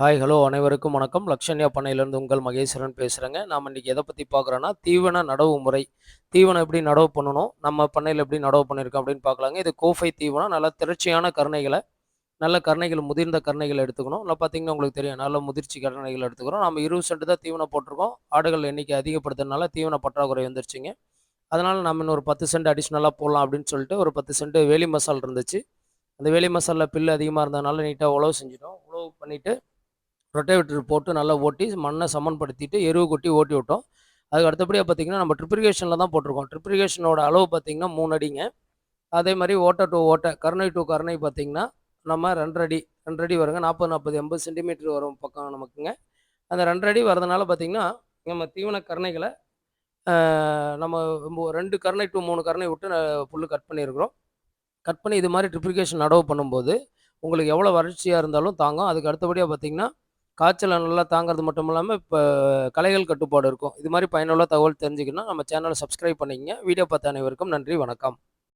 Hi hello அனைவருக்கும் வணக்கம். லக்ஷன்யா பண்ணையிலேருந்து உங்கள் மகேஸ்வரன் பேசுகிறேங்க நாம் இன்றைக்கி எதை பற்றி பார்க்குறோன்னா தீவன நடவு முறை. தீவனம் எப்படி நடவு பண்ணணும் நம்ம பண்ணையில் எப்படி நடவு பண்ணியிருக்கோம் அப்படின்னு பார்க்கலாங்க. இது கோஃபை தீவனம். நல்லா திரட்சியான கருணைகளை நல்ல கருணைகள் முதிர்ந்த கருணைகளை எடுத்துக்கணும். இல்லை பார்த்தீங்கன்னா உங்களுக்கு தெரியும் நல்ல முதிர்ச்சி கருணைகள் எடுத்துக்கிறோம். நம்ம இருபது சென்ட் தான் தீவனம் போட்டிருக்கோம். ஆடுகள் எண்ணிக்கை அதிகப்படுத்துறதுனால தீவன பற்றாக்குறை வந்துருச்சுங்க. அதனால் நம்ம இன்னொரு பத்து சென்ட் அடிஷ்னலாக போடலாம் அப்படின்னு சொல்லிட்டு ஒரு பத்து சென்ட் வேலி மசால் இருந்துச்சு. அந்த வேலி மசாலில் பில்லு அதிகமாக இருந்ததுனால நீட்டாக உழவு செஞ்சிட்டோம். உழவு பண்ணிவிட்டு ரொட்டேவேட்டர் போட்டு நல்லா ஓட்டி மண்ணை சமன்படுத்திட்டு எருவு கொட்டி ஓட்டி விட்டோம். அதுக்கு அடுத்தபடியாக பார்த்தீங்கன்னா நம்ம ட்ரிப்ரிகேஷனில் தான் போட்டிருக்கோம். ட்ரிப்ரிகேஷனோட அளவு பார்த்தீங்கன்னா மூணு அடிங்க. அதே மாதிரி ஓட்டை டு ஓட்டை கருணை டு கருணை பார்த்திங்கன்னா நம்ம ரெண்டரை அடி ரெண்டரை அடி வருங்க. நாற்பது நாற்பது எண்பது சென்டிமீட்டர் வரும் பக்கம் நமக்குங்க. அந்த ரெண்டரை அடி வரதுனால பார்த்தீங்கன்னா நம்ம தீவன கருணைகளை நம்ம ரெண்டு கருணை டு மூணு கருணை விட்டு புல் கட் பண்ணியிருக்கிறோம். கட் பண்ணி இது மாதிரி ட்ரிப்ளிகேஷன் நடவு பண்ணும்போது உங்களுக்கு எவ்வளோ வறட்சியாக இருந்தாலும் தாங்கும். அதுக்கு அடுத்தபடியாக பார்த்திங்கன்னா காய்ச்சலை நல்லா தாங்கிறது மட்டும் இல்லாமல் இப்போ கலைகள் கட்டுப்பாடு இருக்கும். இது மாதிரி பயனுள்ள தகவல் தெரிஞ்சுக்கணும் நம்ம சேனலை சப்ஸ்கிரைப் பண்ணிக்கங்க. வீடியோ பார்த்த அனைவருக்கும் நன்றி வணக்கம்.